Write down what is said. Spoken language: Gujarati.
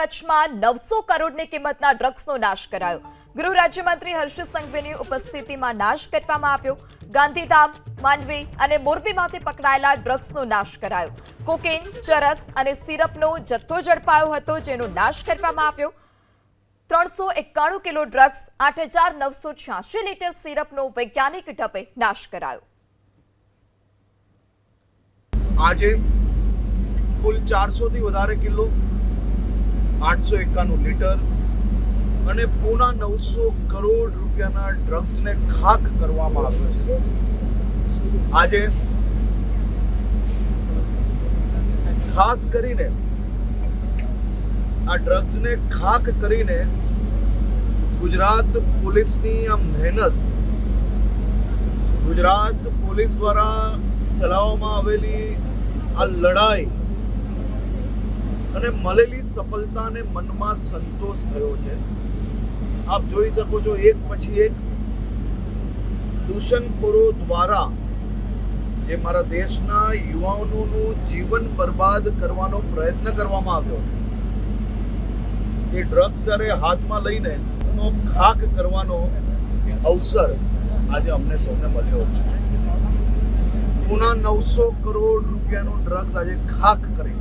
કચ્છમાં નવસો કરોડની કિંમતના ડ્રગ્સનો નાશ કરાયો. ગૃહ રાજ્યમંત્રી હર્ષ સંઘવીની ઉપસ્થિતિમાં નાશ કરવામાં આવ્યો. ગાંધીધામ, માંડવી અને મોરબીમાંથી પકડાયેલા ડ્રગ્સનો નાશ કરાયો. કોકેન ચરસ અને સિરપનો જથ્થો ઝડપાયો હતો જેનો નાશ કરવામાં આવ્યો. ત્રણસો એકાણું કિલો ડ્રગ્સ, આઠ હજાર નવસો છ્યાસી લીટર સિરપનો વૈજ્ઞાનિક ઢબે નાશ કરાયો. આજે કુલ ચારસો થી વધારે કિલો આઠસો એકાણું લીટર અને પૂના નવસો કરોડ રૂપિયાના ડ્રગ્સને ખાક કરવામાં આવ્યો છે. આજે ખાસ કરીને આ ડ્રગ્સને ખાક કરીને ગુજરાત પોલીસની આ મહેનત ગુજરાત પોલીસ દ્વારા ચલાવવામાં આવેલી આ લડાઈ અને મળેલી સફળતાને મનમાં સંતોષ થયો છે. આપ જોઈ શકો છો એક પછી એક દૂષણખોરો દ્વારા જે મારા દેશના યુવાનોનું જીવન બરબાદ કરવાનો પ્રયત્ન કરવામાં આવ્યો. એ ડ્રગ્સ જ્યારે હાથમાં લઈને એનો ખાક કરવાનો અવસર આજે અમને સૌને મળ્યો છે. પુના નવસો કરોડ રૂપિયાનો ડ્રગ્સ આજે ખાક કરી